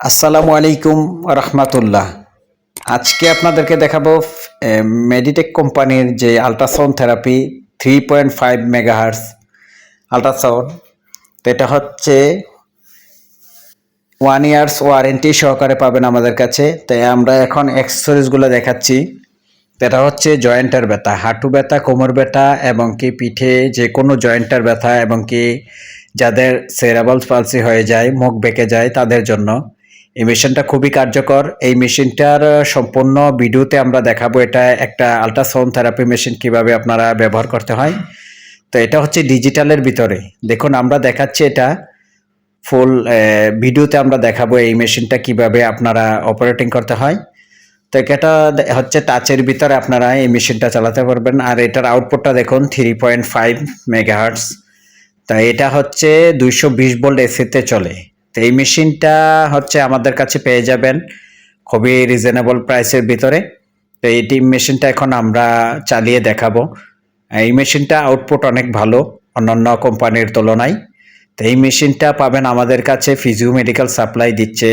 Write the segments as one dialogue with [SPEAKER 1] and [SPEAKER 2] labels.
[SPEAKER 1] আসসালামু আলাইকুম রহমাতুল্লাহ। আজকে আপনাদেরকে দেখাবো মেডিটেক কোম্পানির যে ultrasound therapy three point five megahertz ultrasound তো এটা হচ্ছে ওয়ান ইয়ার্স ওয়ারেন্টি সহকারে পাবেন আমাদের কাছে। তাই আমরা এখন অ্যাক্সেসরিজগুলো দেখাচ্ছি। এটা হচ্ছে জয়েন্টের ব্যথা, হাঁটু ব্যথা, কোমর ব্যথা এবং কি পিঠে যে কোনো জয়েন্টের ব্যথা এবং কি যাদের সেরাবল পালসি হয়ে যায়, মুখ বেঁকে যায় তাদের জন্য। এই মেশিনটা খুবই কার্যকর। এই মেশিনটার সম্পূর্ণ ভিডিওতে আমরা দেখাবো এটা একটা আল্ট্রাসাউন্ড থেরাপি মেশিন কীভাবে আপনারা ব্যবহার করতে হয়। তো এটা হচ্ছে ডিজিটালের ভিতরে। দেখুন, আমরা দেখাচ্ছি এটা ফুল ভিডিওতে আমরা দেখাবো এই মেশিনটা কীভাবে আপনারা অপারেটিং করতে হয়। তো এটা হচ্ছে টাচের ভিতরে আপনারা এই মেশিনটা চালাতে পারবেন। আর এটার আউটপুটটা দেখুন থ্রি পয়েন্ট ফাইভ মেগাহার্টস তা এটা হচ্ছে দুইশো বিশ ভোল্ট এসিতে চলে। তো এই মেশিনটা হচ্ছে আমাদের কাছে পেয়ে যাবেন খুবই রিজনেবল প্রাইসের ভিতরে। তো এই মেশিনটা এখন আমরা চালিয়ে দেখাবো। এই মেশিনটা আউটপুট অনেক ভালো অন্যান্য কোম্পানির তুলনায়। তো এই মেশিনটা পাবেন আমাদের কাছে ফিজিও মেডিকেল সাপ্লাই দিচ্ছে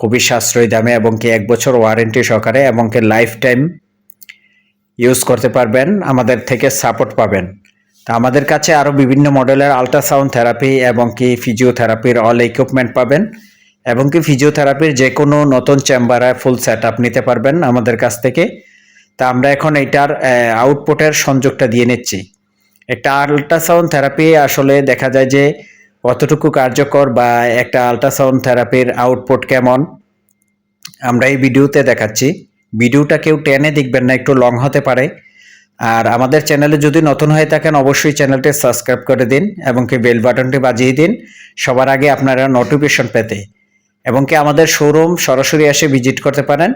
[SPEAKER 1] খুবই সাশ্রয়ী দামে এবং কি এক বছর ওয়ারেন্টি সহকারে এবং কি লাইফ টাইম ইউজ করতে পারবেন, আমাদের থেকে সাপোর্ট পাবেন। আমাদের কাছে আরও বিভিন্ন মডেলের আল্ট্রাসাউন্ড থেরাপি এবং কি ফিজিওথেরাপির অল ইকুইপমেন্ট পাবেন এবং কি ফিজিওথেরাপির যে কোনো নতুন চেম্বারে ফুল সেট আপ নিতে পারবেন আমাদের কাছ থেকে। তা আমরা এখন এইটার আউটপুটের সংযোগটা দিয়ে নিচ্ছি। একটা আলট্রাসাউন্ড থেরাপি আসলে দেখা যায় যে কতটুকু কার্যকর বা একটা আলট্রাসাউন্ড থেরাপির আউটপুট কেমন? আমরা এই ভিডিওতে দেখাচ্ছি। ভিডিওটা কেউ টেনে দেখবেন না, একটু লং হতে পারে। আর আমাদের চ্যানেলে যদি নতুন হয়ে থাকেন, অবশ্যই চ্যানেলটি সাবস্ক্রাইব করে দিন এবং কি বেল বাটনটি বাজিয়ে দিন সবার আগে আপনারা নোটিফিকেশন পেতে। এবং কি আমাদের শোরুম সরাসরি এসে ভিজিট করতে পারেন।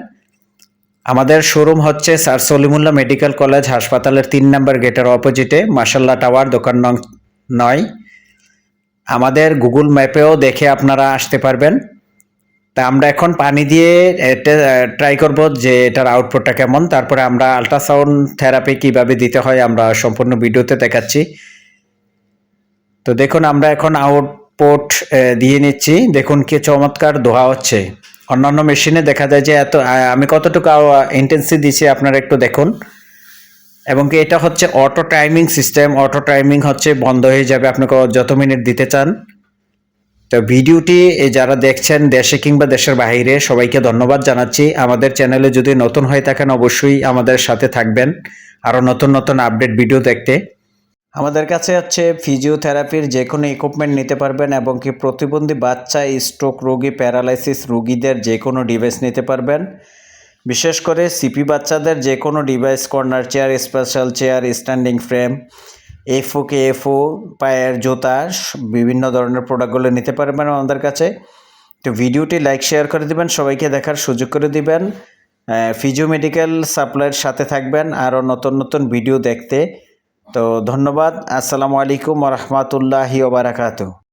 [SPEAKER 1] আমাদের শোরুম হচ্ছে স্যার সলিমুল্লাহ মেডিকেল কলেজ হাসপাতালের তিন নম্বর গেটের অপোজিটে মাসাল্লা টাওয়ার দোকান নং নয়। আমাদের গুগল ম্যাপেও দেখে আপনারা আসতে পারবেন। তা আমরা এখন পানি দিয়ে ট্রাই করব যে এটার আউটপুটটা কেমন। তারপরে আমরা আল্ট্রাসাউন্ড থেরাপি কীভাবে দিতে হয় আমরা সম্পূর্ণ ভিডিওতে দেখাচ্ছি। তো দেখুন, আমরা এখন আউটপুট দিয়ে নিচ্ছি। দেখুন কি চমৎকার ধোয়া হচ্ছে। অন্যান্য মেশিনে দেখা যায় যে এত আমি কতটুকু ইন্টেন্সি দিচ্ছি আপনারা একটু দেখুন। এবং কি এটা হচ্ছে auto timing system auto timing হচ্ছে বন্ধ হয়ে যাবে। আপনাকে যত মিনিট দিতে চান। তো ভিডিওটি যারা দেখছেন দেশে কিংবা দেশের বাইরে সবাইকে ধন্যবাদ জানাচ্ছি। আমাদের চ্যানেলে যদি নতুন হয়ে থাকেন, অবশ্যই আমাদের সাথে থাকবেন। আরও নতুন নতুন আপডেট ভিডিও দেখতে। আমাদের কাছে হচ্ছে ফিজিওথেরাপির যে কোনো ইকুইপমেন্ট নিতে পারবেন এবং কি প্রতিবন্ধী বাচ্চা স্ট্রোক রোগী প্যারালাইসিস রোগীদের যে কোনো ডিভাইস নিতে পারবেন। বিশেষ করে সিপি বাচ্চাদের যে কোনো device corner chair special chair standing frame FO K FO পায়ের জুতা বিভিন্ন ধরনের প্রোডাক্টগুলো নিতে পারবেন আমাদের কাছে। তো ভিডিওটি লাইক শেয়ার করে দিবেন, সবাইকে দেখার সুযোগ করে দিবেন। ফিজিও মেডিকেল সাপ্লাইয়ের সাথে থাকবেন, আরও নতুন নতুন ভিডিও দেখতে। তো ধন্যবাদ, আসসালামু আলাইকুম রহমতুল্লাহি ওবারাকাতু